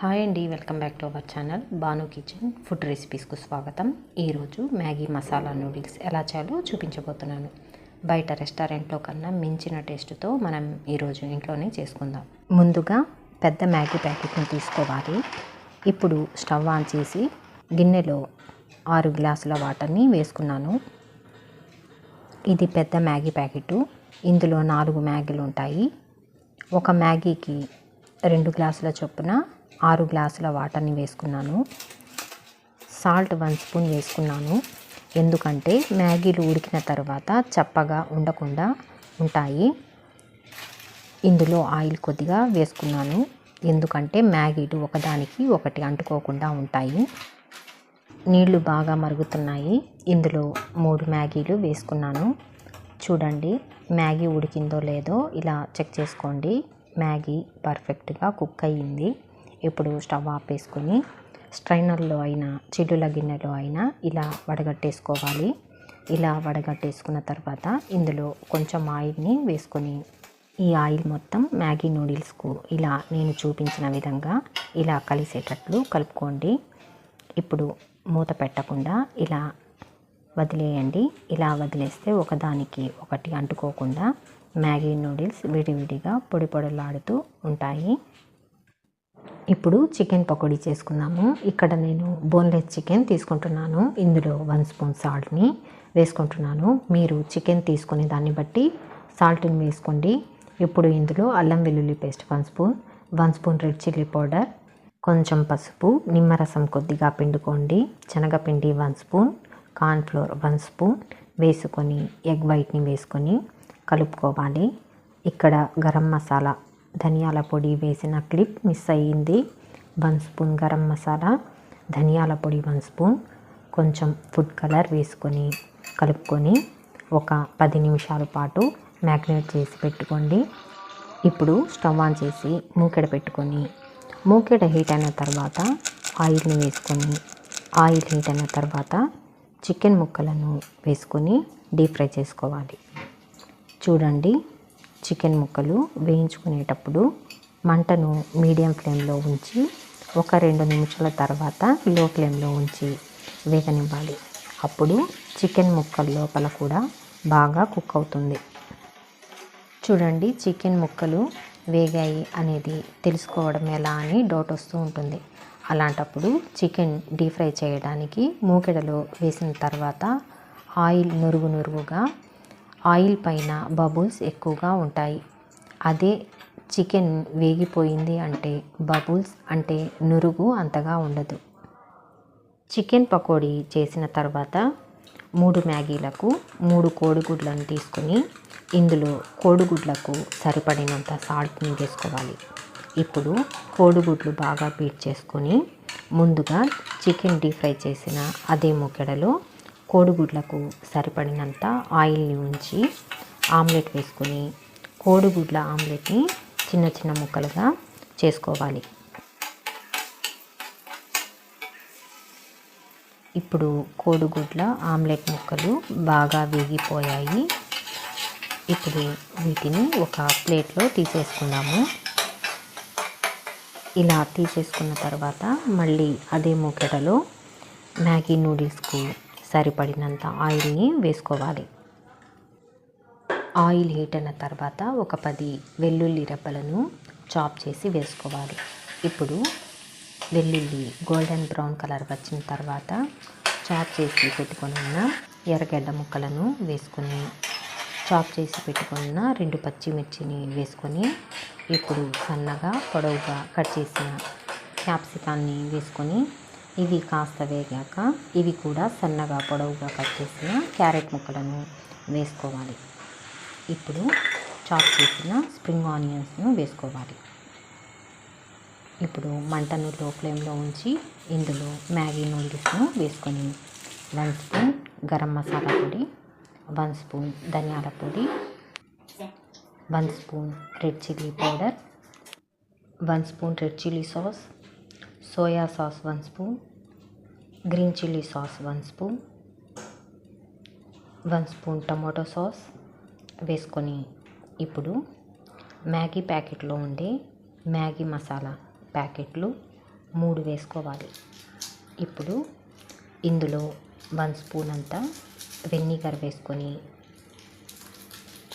Hi అండి welcome back to our channel Banu kitchen food రెసిపీస్కు స్వాగతం. ఈరోజు మ్యాగీ మసాలా నూడిల్స్ ఎలా చేయాలో చూపించబోతున్నాను. బయట రెస్టారెంట్లో కన్నా మించిన టేస్ట్తో మనం ఈరోజు ఇంట్లోనే చేసుకుందాం. ముందుగా పెద్ద మ్యాగీ ప్యాకెట్ని తీసుకోవాలి. ఇప్పుడు స్టవ్ ఆన్ చేసి గిన్నెలో ఆరు గ్లాసుల వాటర్ని వేసుకున్నాను. ఇది పెద్ద మ్యాగీ ప్యాకెట్ ఇందులో నాలుగు మ్యాగీలు ఉంటాయి. ఒక మ్యాగీకి రెండు గ్లాసుల చొప్పున ఆరు గ్లాసుల వాటర్ని వేసుకున్నాను. సాల్ట్ వన్ స్పూన్ వేసుకున్నాను. ఎందుకంటే మ్యాగీలు ఉడికిన తర్వాత చప్పగా ఉండకుండా ఉంటాయి. ఇందులో ఆయిల్ కొద్దిగా వేసుకున్నాను. ఎందుకంటే మ్యాగీలు ఒకదానికి ఒకటి అంటుకోకుండా ఉంటాయి. నీళ్ళు బాగా మరుగుతున్నాయి. ఇందులో మూడు మ్యాగీలు వేసుకున్నాను. చూడండి మ్యాగీ ఉడికిందో లేదో ఇలా చెక్ చేసుకోండి. మ్యాగీ పర్ఫెక్ట్గా కుక్ అయ్యింది. ఇప్పుడు స్టవ్ ఆపేసుకొని స్ట్రైనర్లో అయినా చిల్లుల గిన్నెలో అయినా ఇలా వడగట్టేసుకోవాలి. ఇలా వడగట్టేసుకున్న తర్వాత ఇందులో కొంచెం ఆయిల్ని వేసుకొని ఈ ఆయిల్ మొత్తం మ్యాగీ నూడిల్స్కు ఇలా నేను చూపించిన విధంగా ఇలా కలిసేటట్లు కలుపుకోండి. ఇప్పుడు మూత పెట్టకుండా ఇలా వదిలేయండి. ఇలా వదిలేస్తే ఒకదానికి ఒకటి అంటుకోకుండా మ్యాగీ నూడిల్స్ విడివిడిగా పొడి పొడలాడుతూ ఉంటాయి. ఇప్పుడు చికెన్ పకోడీ చేసుకుందాము. ఇక్కడ నేను బోన్లెస్ చికెన్ తీసుకుంటున్నాను. ఇందులో వన్ స్పూన్ సాల్ట్ని వేసుకుంటున్నాను. మీరు చికెన్ తీసుకునే దాన్ని బట్టి సాల్ట్ని వేసుకోండి. ఇప్పుడు ఇందులో అల్లం వెల్లుల్లి paste one spoon one spoon red chilli powder కొంచెం పసుపు నిమ్మరసం కొద్దిగా పిండుకోండి. శనగపిండి one spoon cornflour one spoon వేసుకొని ఎగ్ వైట్ని వేసుకొని కలుపుకోవాలి. ఇక్కడ గరం మసాలా ధనియాల పొడి వేసిన క్లిప్ మిస్ అయ్యింది. వన్ స్పూన్ గరం మసాలా ధనియాల పొడి వన్ స్పూన్ కొంచెం ఫుడ్ కలర్ వేసుకొని కలుపుకొని ఒక పది నిమిషాల పాటు మ్యాగ్నేట్ చేసి పెట్టుకోండి. ఇప్పుడు స్టవ్ ఆన్ చేసి మూకెడ పెట్టుకొని మూకెడ హీట్ అయిన తర్వాత ఆయిల్ని వేసుకొని ఆయిల్ హీట్ అయిన తర్వాత చికెన్ ముక్కలను వేసుకొని డీప్ ఫ్రై చేసుకోవాలి. చూడండి. చికెన్ ముక్కలు వేయించుకునేటప్పుడు మంటను మీడియం ఫ్లేమ్లో ఉంచి ఒక రెండు నిమిషాల తర్వాత లో ఫ్లేమ్లో ఉంచి వేగనివ్వాలి. అప్పుడు చికెన్ ముక్కల లోపల కూడా బాగా కుక్ అవుతుంది. చూడండి చికెన్ ముక్కలు వేగాయి అనేది తెలుసుకోవడం ఎలా అని డౌట్ వస్తూ ఉంటుంది. అలాంటప్పుడు చికెన్ డీప్ ఫ్రై చేయడానికి మూకెడలో వేసిన తర్వాత ఆయిల్ నురుగు నురుగుగా ఆయిల్ పైన బబుల్స్ ఎక్కువగా ఉంటాయి. అదే చికెన్ వేగిపోయింది అంటే బబుల్స్ అంటే నురుగు అంతగా ఉండదు. చికెన్ పకోడీ చేసిన తర్వాత మూడు మ్యాగీలకు మూడు కోడిగుడ్లను తీసుకొని ఇందులో కోడిగుడ్లకు సరిపడినంత సాల్ట్ని వేసుకోవాలి. ఇప్పుడు కోడిగుడ్లు బాగా బీట్ చేసుకొని ముందుగా చికెన్ డీప్ ఫ్రై చేసిన అదే ముక్కెడలో కోడిగుడ్లకు సరిపడినంత ఆయిల్ని ఉంచి ఆమ్లెట్ వేసుకొని కోడిగుడ్ల ఆమ్లెట్ని చిన్న చిన్న ముక్కలుగా చేసుకోవాలి. ఇప్పుడు కోడిగుడ్ల ఆమ్లెట్ ముక్కలు బాగా వేగిపోయాయి. ఇప్పుడు వీటిని ఒక ప్లేట్లో తీసేసుకుందాము. ఇలా తీసేసుకున్న తర్వాత మళ్ళీ అదే మూకెటలో మ్యాగీ నూడిల్స్కు సరిపడినంత ఆయిల్ని వేసుకోవాలి. ఆయిల్ హీట్ అయిన తర్వాత ఒక పది వెల్లుల్లి రెబ్బలను చాప్ చేసి వేసుకోవాలి. ఇప్పుడు వెల్లుల్లి గోల్డెన్ బ్రౌన్ కలర్ వచ్చిన తర్వాత చాప్ చేసి పెట్టుకుని ఉన్న ఎర్రగడ్డ ముక్కలను వేసుకొని చాప్ చేసి పెట్టుకున్న రెండు పచ్చిమిర్చిని వేసుకొని ఇప్పుడు సన్నగా పొడవుగా కట్ చేసిన క్యాప్సికాన్ని వేసుకొని ఇవి కాస్త వేగాక ఇవి కూడా సన్నగా పొడవుగా కట్ చేసిన క్యారెట్ ముక్కలను వేసుకోవాలి. ఇప్పుడు చాప్ చేసిన స్ప్రింగ్ ఆనియన్స్ను వేసుకోవాలి. ఇప్పుడు మంటను లో ఫ్లేమ్లో ఉంచి ఇందులో మ్యాగీ నూడిల్స్ను వేసుకొని వన్ స్పూన్ గరం మసాలా పొడి వన్ స్పూన్ ధనియాల పొడి one spoon red chilli powder one spoon red chilli sauce soya sauce one spoon green chilli sauce one spoon one spoon tomato sauce వేసుకొని ఇప్పుడు మ్యాగీ ప్యాకెట్లో ఉండే మ్యాగీ మసాలా ప్యాకెట్లు మూడు వేసుకోవాలి. ఇప్పుడు ఇందులో వన్ స్పూన్ అంతా వెన్నీగర్ వేసుకొని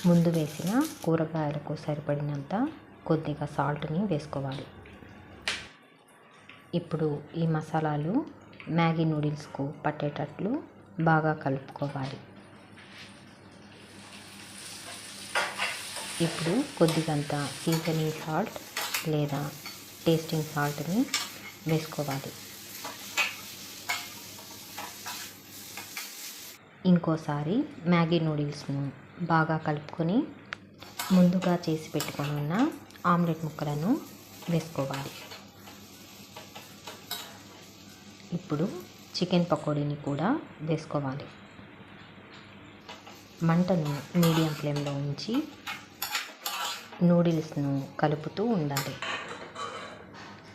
ముందు వేసిన కూరగాయలకు సరిపడినంత కొద్దిగా సాల్ట్ని వేసుకోవాలి. ఇప్పుడు ఈ మసాలాలు మ్యాగీ నూడిల్స్కు పట్టేటట్లు బాగా కలుపుకోవాలి. ఇప్పుడు కొద్దిగంత సీజనింగ్ సాల్ట్ లేదా టేస్టింగ్ సాల్ట్ని వేసుకోవాలి. ఇంకోసారి మ్యాగీ నూడిల్స్ను బాగా కలుపుకొని ముందుగా చేసి పెట్టుకొని ఉన్న ఆమ్లెట్ ముక్కలను వేసుకోవాలి. ఇప్పుడు చికెన్ పకోడీని కూడా వేసుకోవాలి. మంటను మీడియం ఫ్లేమ్లో ఉంచి నూడిల్స్ను కలుపుతూ ఉండాలి.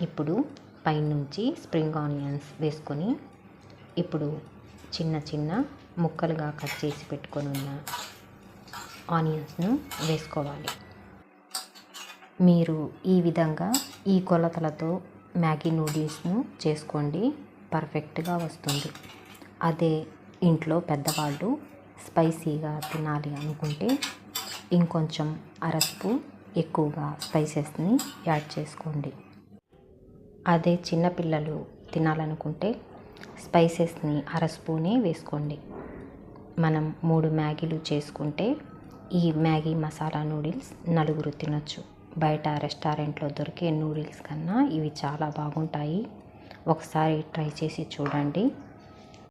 ఇప్పుడు పైనుంచి స్ప్రింగ్ ఆనియన్స్ వేసుకొని ఇప్పుడు చిన్న చిన్న ముక్కలుగా కట్ చేసి పెట్టుకొని ఉన్న ఆనియన్స్ను వేసుకోవాలి. మీరు ఈ విధంగా ఈ కొలతలతో మ్యాగీ నూడిల్స్ను చేసుకోండి. పర్ఫెక్ట్గా వస్తుంది. అదే ఇంట్లో పెద్దవాళ్ళు స్పైసీగా తినాలి అనుకుంటే ఇంకొంచెం అరస్పు ఎక్కువగా స్పైసెస్ని యాడ్ చేసుకోండి. అదే చిన్నపిల్లలు తినాలనుకుంటే స్పైసెస్ని అరస్పూనే వేసుకోండి. మనం మూడు మ్యాగీలు చేసుకుంటే ఈ మ్యాగీ మసాలా నూడిల్స్ నలుగురు తినొచ్చు. బయట రెస్టారెంట్లో దొరికే నూడిల్స్ కన్నా ఇవి చాలా బాగుంటాయి. ఒకసారి ట్రై చేసి చూడండి.